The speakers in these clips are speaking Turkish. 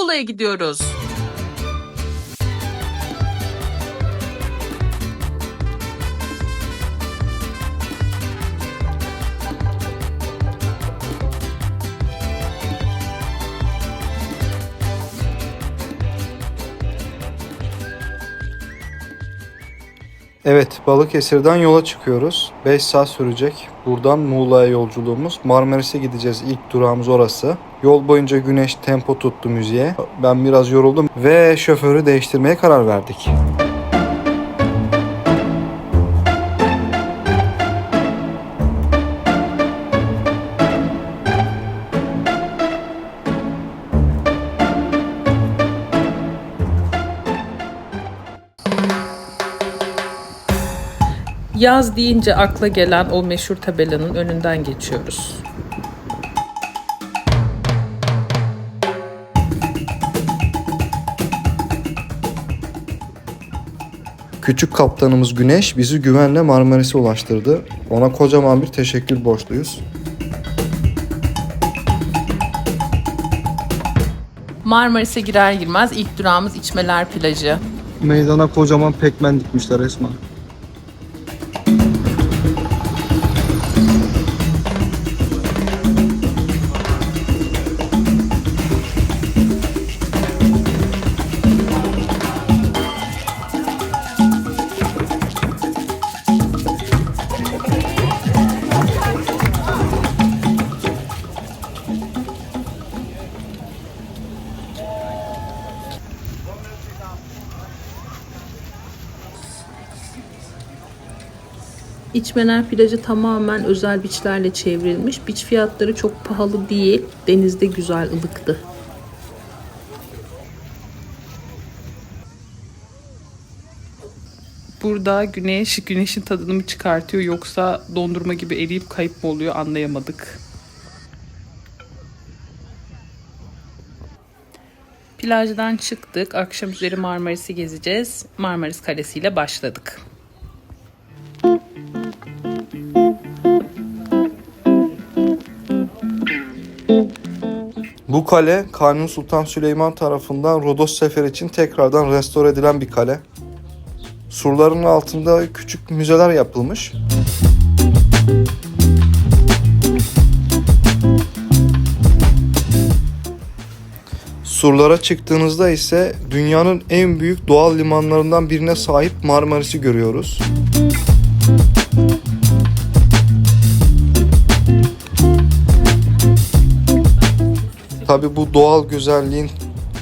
Muğla'ya gidiyoruz. Evet, Balıkesir'den yola çıkıyoruz. 5 saat sürecek. Buradan Muğla'ya yolculuğumuz. Marmaris'e gideceğiz. İlk durağımız orası. Yol boyunca güneş tempo tuttu müziğe. Ben biraz yoruldum ve şoförü değiştirmeye karar verdik. Yaz deyince akla gelen o meşhur tabelanın önünden geçiyoruz. Küçük kaptanımız Güneş bizi güvenle Marmaris'e ulaştırdı. Ona kocaman bir teşekkür borçluyuz. Marmaris'e girer girmez ilk durağımız İçmeler Plajı. Meydana kocaman pekmen dikmişler resmen. İçmeler plajı tamamen özel biçlerle çevrilmiş. Biç fiyatları çok pahalı değil. Denizde güzel ılıktı. Burada güneş, güneşin tadını mı çıkartıyor yoksa dondurma gibi eriyip kayıp mı oluyor anlayamadık. Plajdan çıktık. Akşam üzeri Marmaris'i gezeceğiz. Marmaris Kalesi ile başladık. Bu kale Kanuni Sultan Süleyman tarafından Rodos seferi için tekrardan restore edilen bir kale. Surların altında küçük müzeler yapılmış. Surlara çıktığınızda ise dünyanın en büyük doğal limanlarından birine sahip Marmaris'i görüyoruz. Tabi bu doğal güzelliğin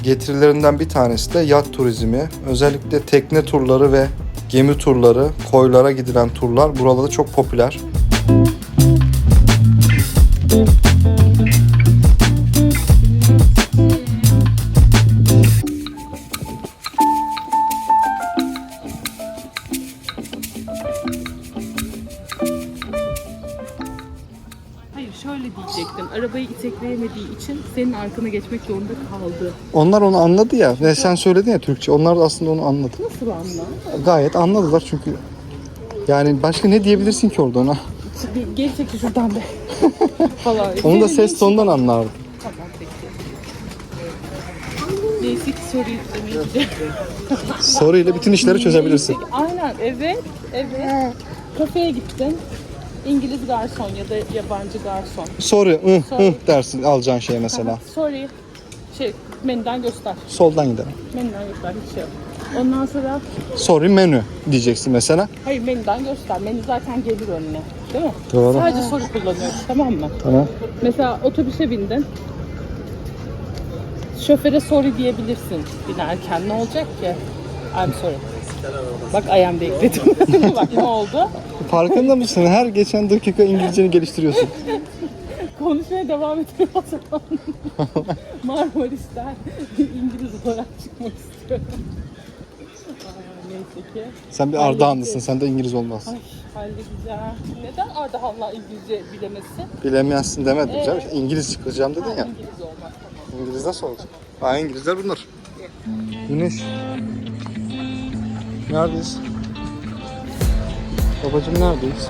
getirilerinden bir tanesi de yat turizmi. Özellikle tekne turları ve gemi turları, koylara gidilen turlar burada da çok popüler. İçin senin arkana geçmek zorunda kaldı. Onlar onu anladı ya ve sen söyledin ya Türkçe. Onlar da aslında onu anladı. Nasıl anla? Gayet anladılar çünkü yani başka ne diyebilirsin ki orada ona? Bir Geri çekil şuradan be. Falan. Onu da ses tonundan anlardı. Tamam peki. Neyse ki soruyu yüklemeye gidiyorum. Soruyla bütün işleri çözebilirsin. Aynen evet. Evet. Kafeye gittin. İngiliz garson ya da yabancı garson. Soru, ıh, Sorry. ıh dersin alacağın şey mesela. Sorry. Şey menüden göster. Soldan gidelim. Menüden göster hiç şey yok. Ondan sonra Sorry menü diyeceksin mesela. hayır menüden göster. Menü zaten gelir önüne. Değil mi? Doğru. Sadece soru kullanıyoruz tamam mı? Tamam. Mesela otobüse bindin. Şoföre sorry diyebilirsin binerken. Ne olacak ki? I'm sorry. Bak I am bekledim. Bak ne oldu? Farkında mısın? Her geçen dakika İngilizceni geliştiriyorsun. Konuşmaya devam edelim o zaman. Marmaris'ten İngiliz olarak çıkmak istiyorum. Aa, neyse ki. Sen bir Ardahanlısın. Sen de İngiliz olmaz. Ay halledeceğim. Neden Ardahanlar İngilizce bilemesin? Bilemezsin demedim Ee? canım. İngiliz çıkacağım dedin Ha, ya. İngiliz tamam. İngiliz nasıl olacak? Aa İngilizler bunlar. Güneş. Neredeyiz? Babacım neredeyiz?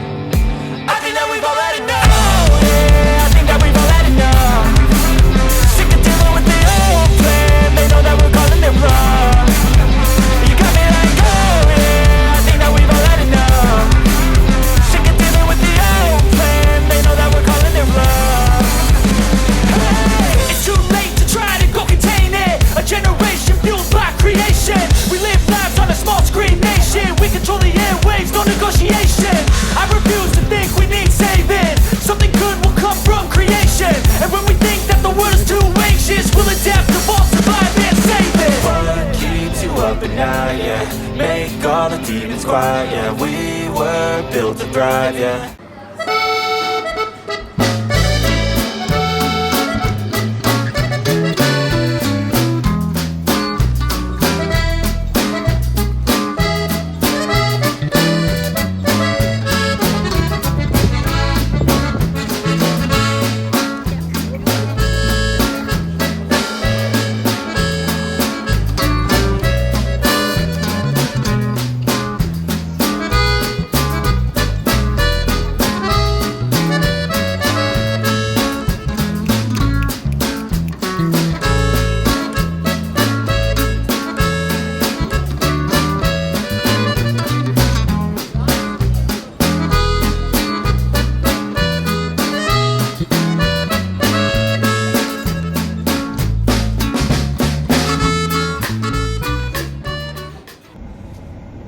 Too anxious We'll adapt, evolve, survive and save it. What keeps you up at night, yeah? Make all the demons quiet, yeah. We were built to thrive, yeah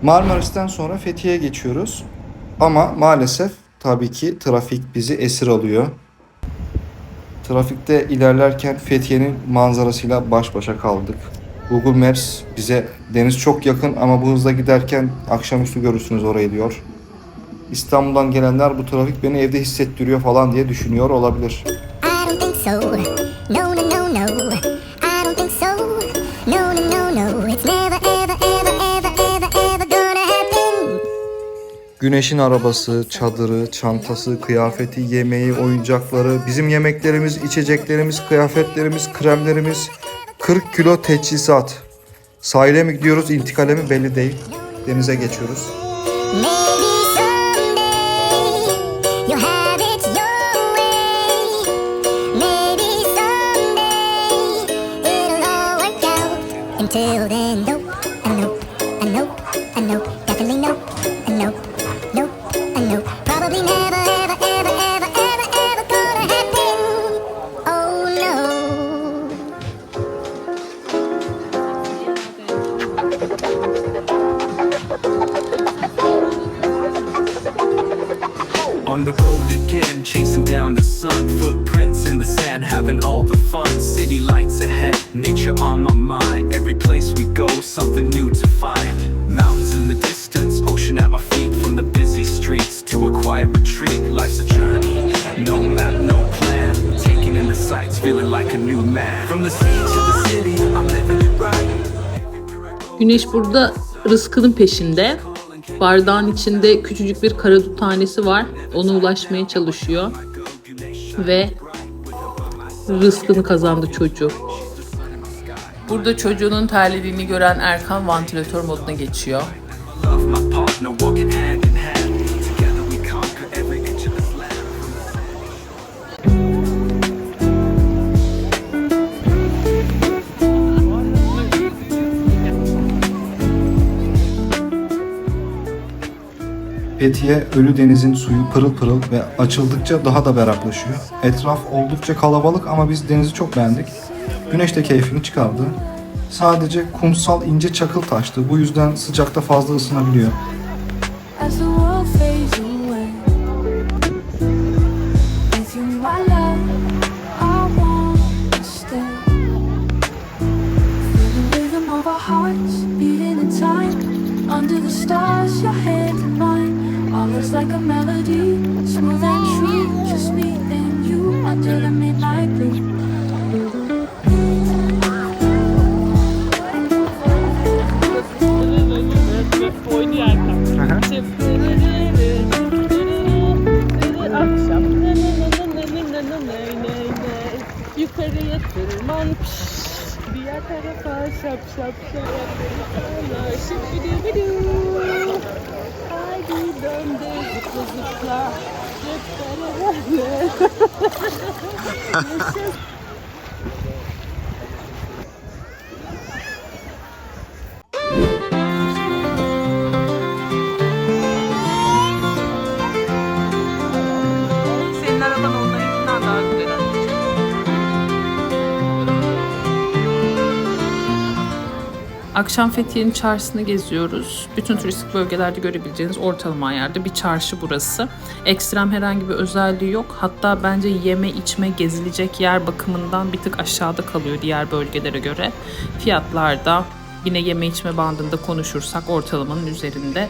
Marmaris'ten sonra Fethiye'ye geçiyoruz. Ama maalesef tabii ki trafik bizi esir alıyor. Trafikte ilerlerken Fethiye'nin manzarasıyla baş başa kaldık. Google Maps bize deniz çok yakın ama bu hızla giderken akşamüstü görürsünüz orayı diyor. İstanbul'dan gelenler bu trafik beni evde hissettiriyor falan diye düşünüyor olabilir. I don't think so. Güneşin arabası, çadırı, çantası, kıyafeti, yemeği, oyuncakları, bizim yemeklerimiz, içeceklerimiz, kıyafetlerimiz, kremlerimiz, 40 kilo teçhizat. Sahile mi gidiyoruz, intikale mi belli değil. Denize geçiyoruz. Until then, nope, a nope, a nope, a nope, burada rızkının peşinde. Bardağın içinde küçücük bir karadut tanesi var. Ona ulaşmaya çalışıyor. Ve rızkını kazandı çocuğu. Burada çocuğunun terlediğini gören Erkan vantilatör moduna geçiyor. Fethiye Ölü Deniz'in suyu pırıl pırıl ve açıldıkça daha da berraklaşıyor. Etraf oldukça kalabalık ama biz denizi çok beğendik. Güneş de keyfini çıkardı. Sadece kumsal ince çakıl taştı. Bu yüzden sıcakta fazla ısınabiliyor. like a melody, smooth and true. Just me and you until the midnight blue. Yukarıya tırman Diğer tarafa şap şap şap Şimdi Haydi döndü zıpla zıpla Hep beraber Akşam Fethiye'nin çarşısını geziyoruz. Bütün turistik bölgelerde görebileceğiniz ortalama ayarda bir çarşı burası. Ekstrem herhangi bir özelliği yok. Hatta bence yeme içme gezilecek yer bakımından bir tık aşağıda kalıyor diğer bölgelere göre. Fiyatlar da yine yeme içme bandında konuşursak ortalamanın üzerinde.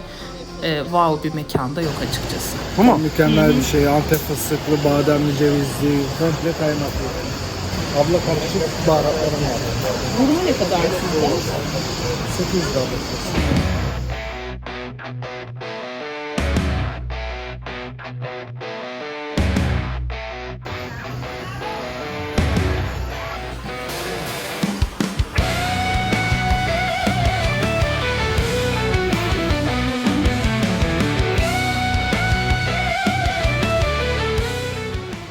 Ee, wow bir mekanda yok açıkçası. Bu mu? Mükemmel bir şey. Antep fıstıklı, bademli, cevizli, komple kaynaklı. Abla karışık baharatlarım var. Durumu ne kadar sizde? 800 abla.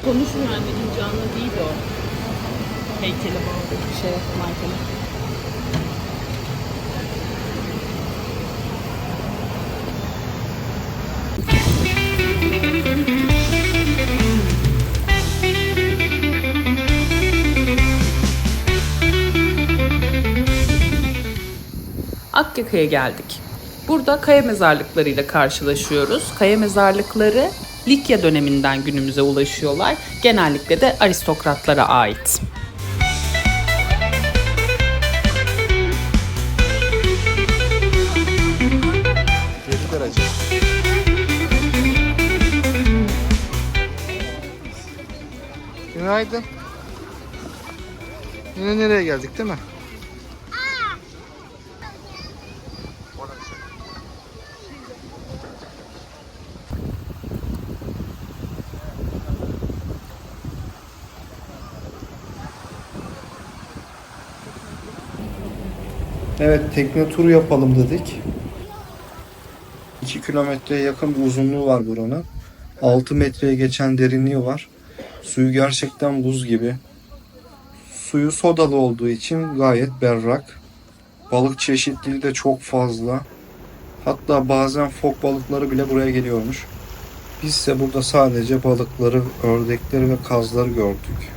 Konuşmuyor anneciğim canlı değil o. Heykeli bir şey Michael'ın. Akyaka'ya geldik. Burada kaya mezarlıklarıyla karşılaşıyoruz. Kaya mezarlıkları Likya döneminden günümüze ulaşıyorlar. Genellikle de aristokratlara ait. Günaydın. Yine nereye geldik değil mi? Evet tekne turu yapalım dedik. 2 kilometreye yakın bir uzunluğu var buranın. 6 metreye geçen derinliği var. Suyu gerçekten buz gibi. Suyu sodalı olduğu için gayet berrak. Balık çeşitliliği de çok fazla. Hatta bazen fok balıkları bile buraya geliyormuş. Biz ise burada sadece balıkları, ördekleri ve kazları gördük.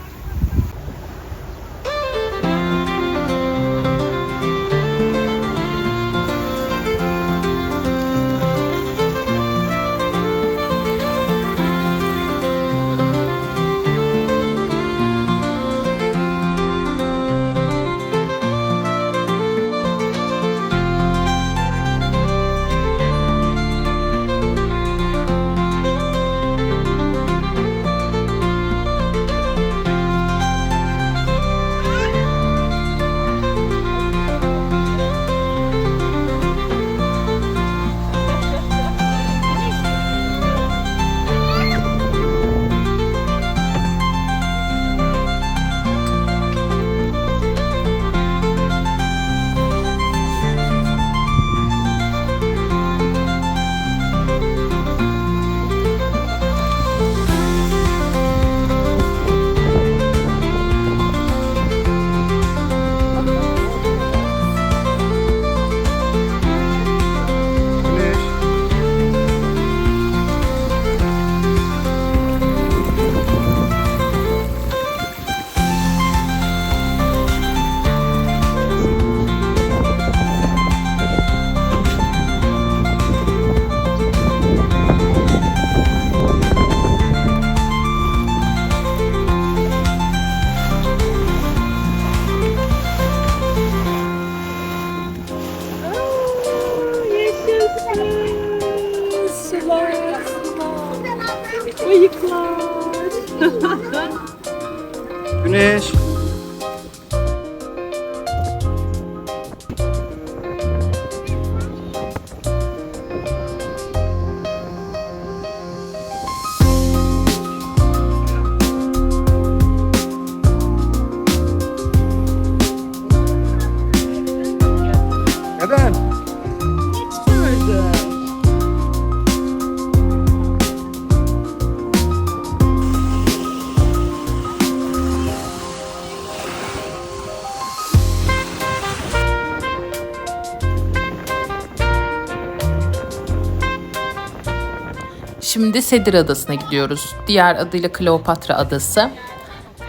Şimdi Sedir Adası'na gidiyoruz. Diğer adıyla Kleopatra Adası.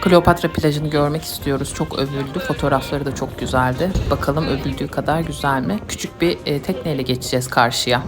Kleopatra plajını görmek istiyoruz. Çok övüldü. Fotoğrafları da çok güzeldi. Bakalım övüldüğü kadar güzel mi? Küçük bir e, tekneyle geçeceğiz karşıya.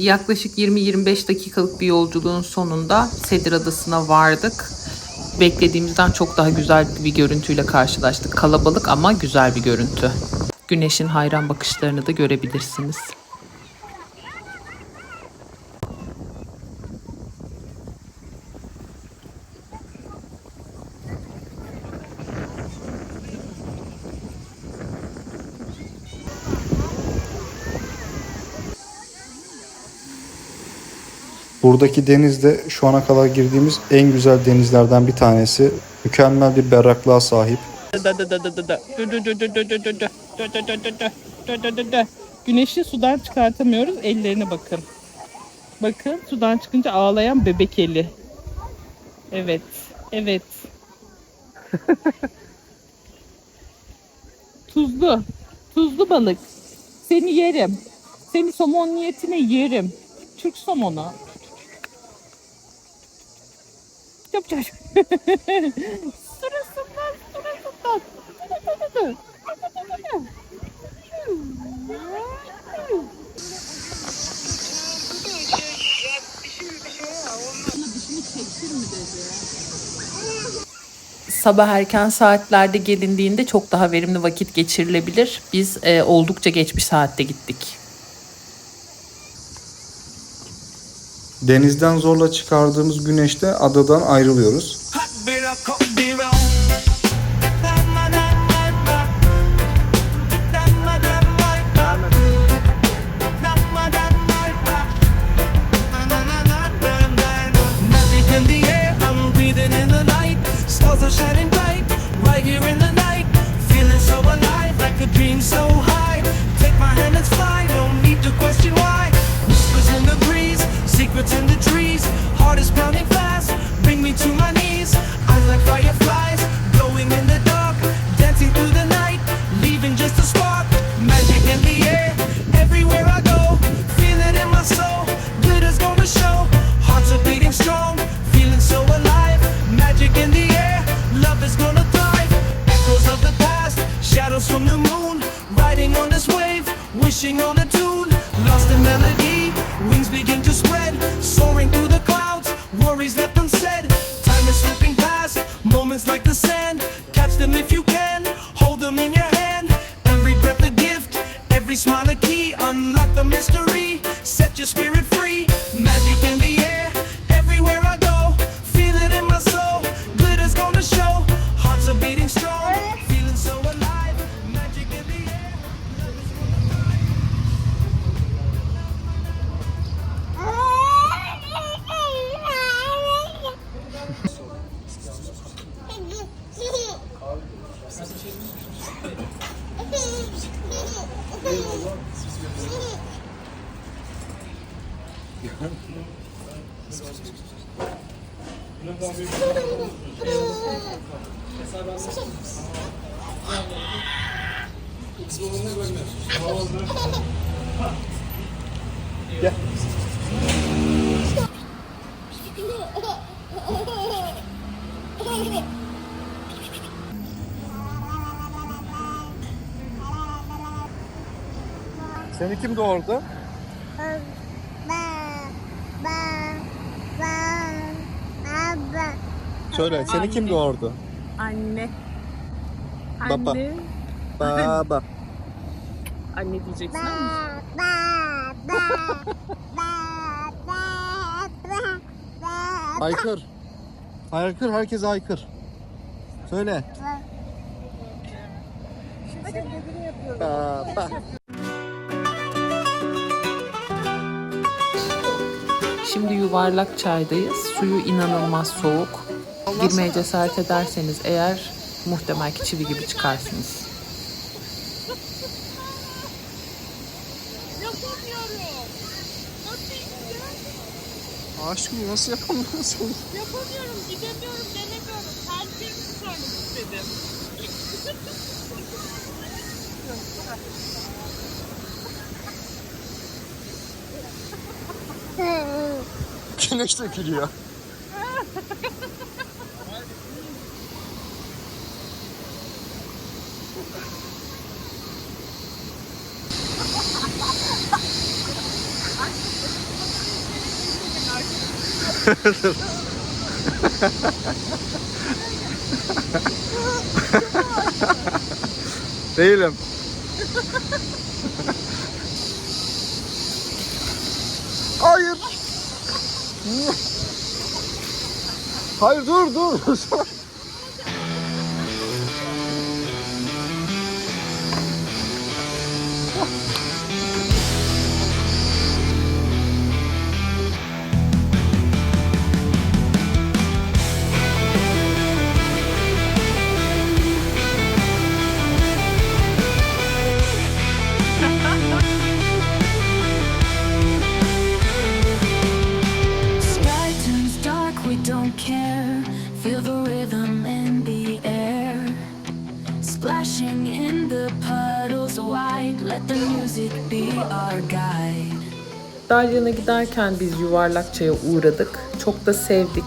Yaklaşık 20-25 dakikalık bir yolculuğun sonunda Sedir Adası'na vardık. Beklediğimizden çok daha güzel bir görüntüyle karşılaştık. Kalabalık ama güzel bir görüntü. Güneşin hayran bakışlarını da görebilirsiniz. Buradaki deniz de şu ana kadar girdiğimiz en güzel denizlerden bir tanesi. Mükemmel bir berraklığa sahip. Güneşi sudan çıkartamıyoruz. Ellerine bakın. Bakın sudan çıkınca ağlayan bebek eli. Evet. Evet. Tuzlu. Tuzlu balık. Seni yerim. Seni somon niyetine yerim. Türk somonu. Çöp çöp. Sırasından sırasından. Sabah erken saatlerde gelindiğinde çok daha verimli vakit geçirilebilir. Biz e, oldukça geç bir saatte gittik. Denizden zorla çıkardığımız güneşte adadan ayrılıyoruz. Kim doğurdu? Ba, ba, ba, abba. Söyle seni kim doğurdu? Anne. Baba. Anne. Baba. Anne diyeceksin ama. Haykır. Haykır herkes haykır. Söyle. Baba. Şimdi yuvarlak çaydayız. Suyu inanılmaz soğuk. Girmeye cesaret ederseniz eğer muhtemel ki çivi gibi çıkarsınız. Aşkım nasıl yapamıyorsun? Güneş dökülüyor. Değilim. Hayır. Hayır dur dur. Dalyan'a giderken biz Yuvarlakça'ya uğradık. Çok da sevdik.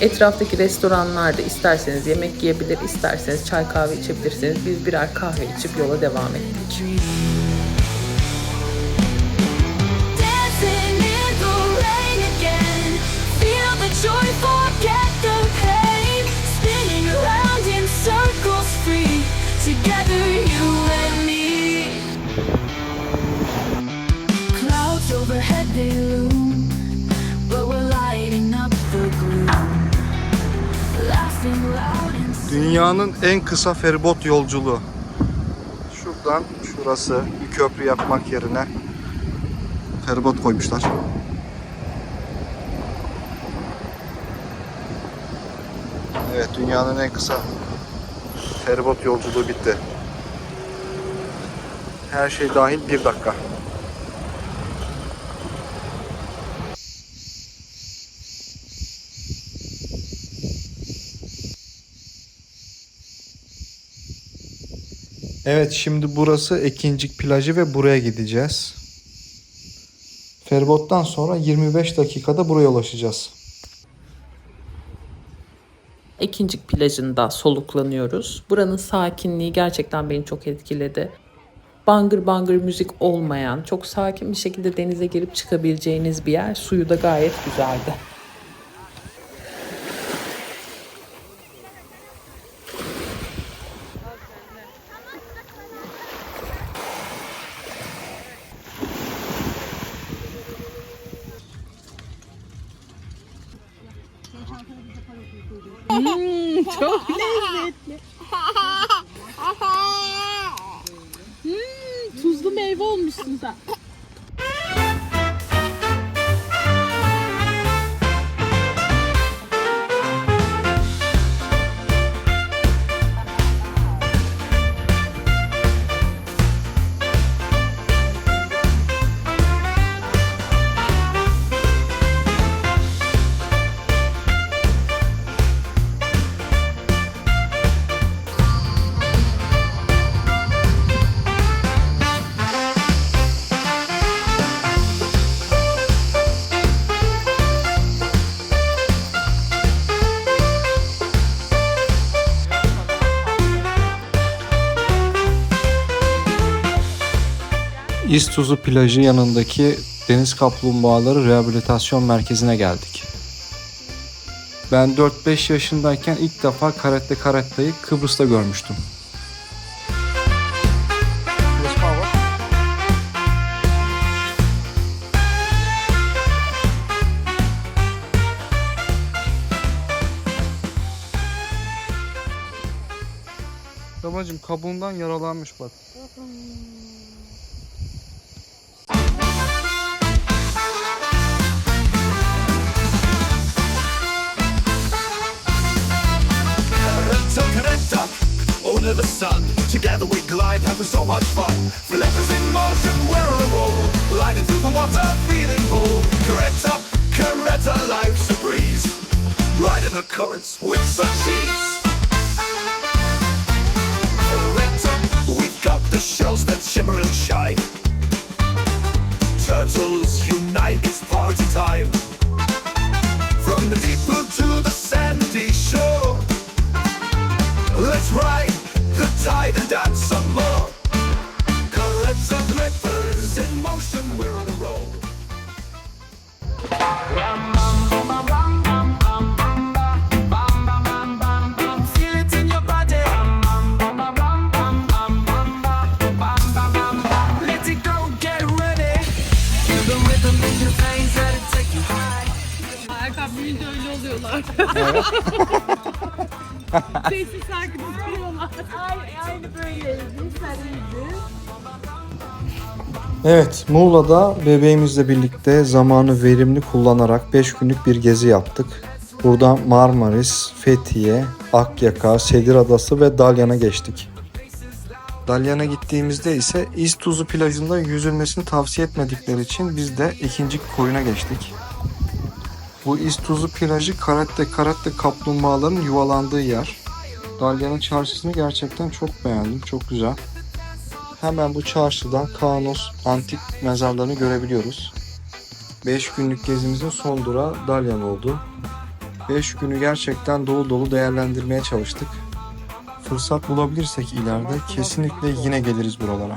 Etraftaki restoranlarda isterseniz yemek yiyebilir, isterseniz çay kahve içebilirsiniz. Biz birer kahve içip yola devam ettik. Dancing in the rain Dünyanın en kısa feribot yolculuğu. Şuradan şurası bir köprü yapmak yerine feribot koymuşlar. Evet dünyanın en kısa feribot yolculuğu bitti. Her şey dahil bir dakika. Evet şimdi burası Ekincik plajı ve buraya gideceğiz. Feribottan sonra 25 dakikada buraya ulaşacağız. Ekincik plajında soluklanıyoruz. Buranın sakinliği gerçekten beni çok etkiledi. Bangır bangır müzik olmayan, çok sakin bir şekilde denize girip çıkabileceğiniz bir yer. Suyu da gayet güzeldi. İztuzu plajı yanındaki deniz kaplumbağaları rehabilitasyon merkezine geldik. Ben 4-5 yaşındayken ilk defa karate karatayı Kıbrıs'ta görmüştüm. Babacım kabuğundan yaralanmış bak. Under the sun, together we glide, having so much fun. Flippers in motion, we're on a roll. Gliding through the water, feeling whole. Correct up, Coretta, life's a breeze. Riding the currents with cheese. Coretta, we've got the shells that shimmer and shine. Turtles unite, it's party time. From the deep blue to the sandy shore. Let's ride inside and add some more. In motion, we're on Sessiz sakin oturuyorlar. Aynı böyleydi. İyiydin. Evet, Muğla'da bebeğimizle birlikte zamanı verimli kullanarak 5 günlük bir gezi yaptık. Buradan Marmaris, Fethiye, Akyaka, Sedir Adası ve Dalyan'a geçtik. Dalyan'a gittiğimizde ise İztuzu plajında yüzülmesini tavsiye etmedikleri için biz de ikinci koyuna geçtik. Bu İztuzu plajı karette karette kaplumbağaların yuvalandığı yer. Dalyan'ın çarşısını gerçekten çok beğendim, çok güzel. Hemen bu çarşıdan Kaunos antik mezarlarını görebiliyoruz. 5 günlük gezimizin son durağı Dalyan oldu. 5 günü gerçekten dolu dolu değerlendirmeye çalıştık. Fırsat bulabilirsek ileride kesinlikle yine geliriz buralara.